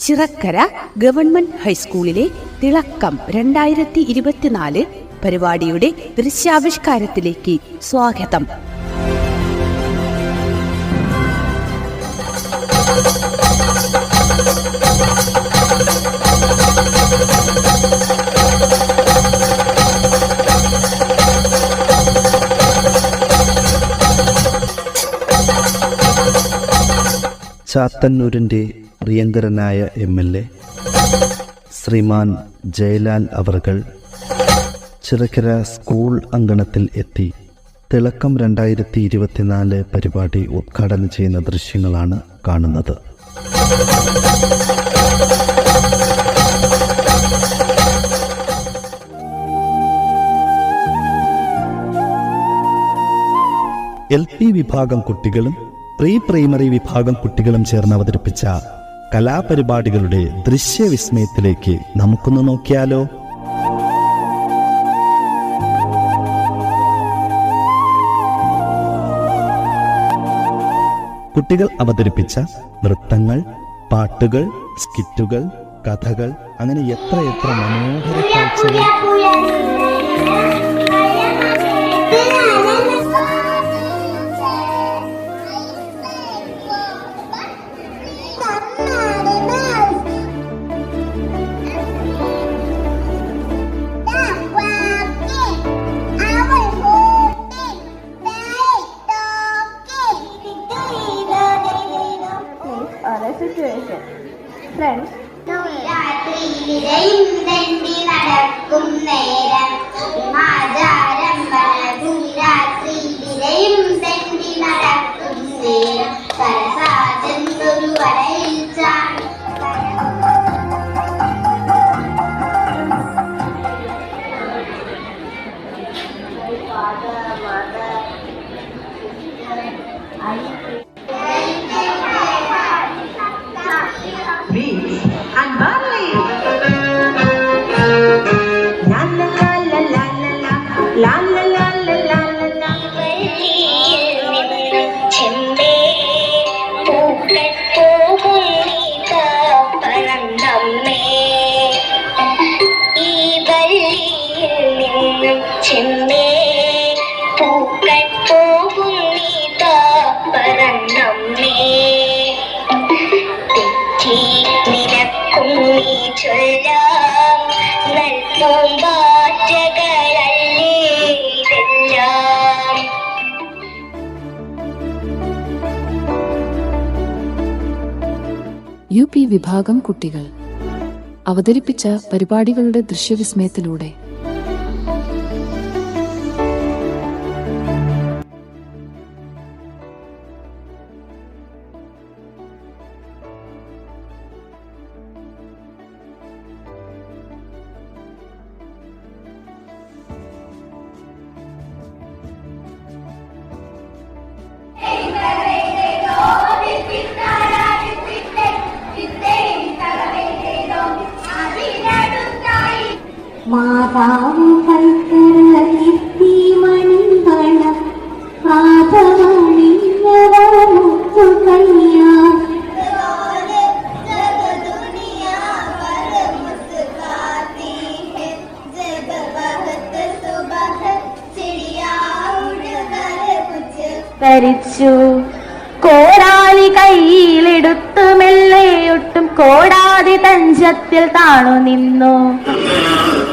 Chirakkara government ഹൈസ്കൂളിലെ തിളക്കം രണ്ടായിരത്തി ഇരുപത്തിനാല് പരിപാടിയുടെ ദൃശ്യാവിഷ്കാരത്തിലേക്ക് സ്വാഗതം. ചാത്തന്നൂരിന്റെ പ്രിയങ്കരനായ M L A Shriman Jayalal അവർകൾ ചിറക്കര സ്കൂൾ അങ്കണത്തിൽ എത്തി തിളക്കം രണ്ടായിരത്തി ഇരുപത്തിനാല് പരിപാടി ഉദ്ഘാടനം ചെയ്യുന്ന ദൃശ്യങ്ങളാണ് കാണുന്നത്. എൽ പി വിഭാഗം കുട്ടികളും പ്രീ പ്രൈമറി വിഭാഗം കുട്ടികളും ചേർന്ന് അവതരിപ്പിച്ച കലാപരിപാടികളുടെ ദൃശ്യവിസ്മയത്തിലേക്ക് നമുക്കൊന്ന് നോക്കിയാലോ? കുട്ടികൾ അവതരിപ്പിച്ച നൃത്തങ്ങൾ പാട്ടുകൾ സ്കിറ്റുകൾ കഥകൾ അങ്ങനെ എത്ര എത്ര മനോഹര കാഴ്ചകൾ. യു പി വിഭാഗം കുട്ടികൾ അവതരിപ്പിച്ച പരിപാടികളുടെ ദൃശ്യവിസ്മയത്തിലൂടെ ധരിച്ചു. കോടാലി കയ്യിലെടുത്തു മെല്ലെയൊട്ടും കോടാതി തഞ്ചത്തിൽ താണു നിന്നു.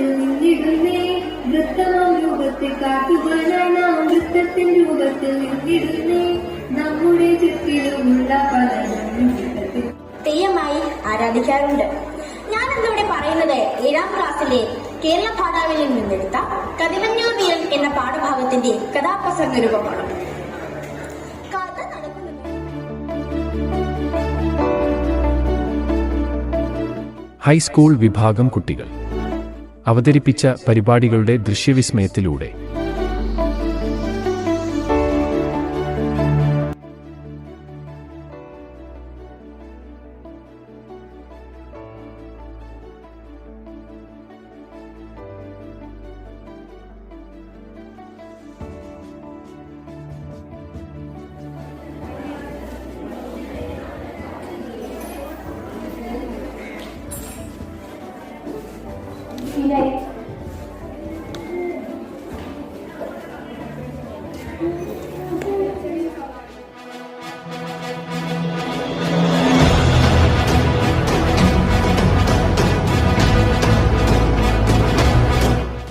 രൂപത്തിൽ നിന്നിടുന്നേ. നൃത്തമം രൂപത്തിൽ കാട്ടുവാനാണ് നാം നൃത്തത്തിൻ രൂപത്തിൽ നിന്നിടുന്നേ. നമ്മുടെ ചുറ്റിലുമുള്ള പല തെയ്യമായി ആരാധിക്കാറുണ്ട്. ഞാൻ ഇന്നിവിടെ പറയുന്നത് ഏഴാം ക്ലാസ്സിലെ കേരള പാഠാവിൽ നിന്നെടുത്ത കതിമഞ്ഞൂർ വീരൻ എന്ന പാഠഭാഗത്തിന്റെ കഥാപ്രസംഗ രൂപമാണ്. ഹൈസ്കൂൾ വിഭാഗം കുട്ടികൾ. അവതരിപ്പിച്ച പരിപാടികളുടെ ദൃശ്യവിസ്മയത്തിലൂടെ.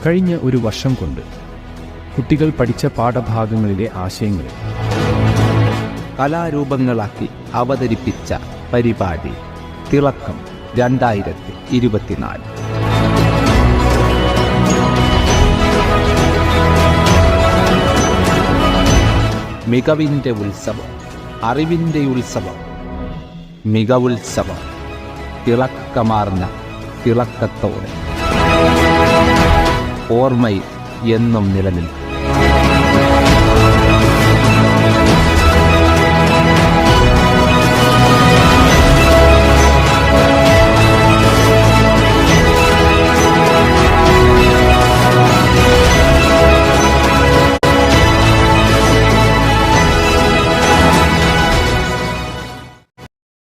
കഴിഞ്ഞ ഒരു വർഷം കൊണ്ട് കുട്ടികൾ പഠിച്ച പാഠഭാഗങ്ങളിലെ ആശയങ്ങൾ കലാരൂപങ്ങളാക്കി അവതരിപ്പിച്ച പരിപാടി തിളക്കം രണ്ടായിരത്തി ഇരുപത്തിനാല്. മികവിന്റെ ഉത്സവം അറിവിന്റെ ഉത്സവം മികവുത്സവം തിളക്കമാർന്ന തിളക്കത്തോടെ. ഓർമ്മയിൽ എന്നും നിലനിൽക്കും.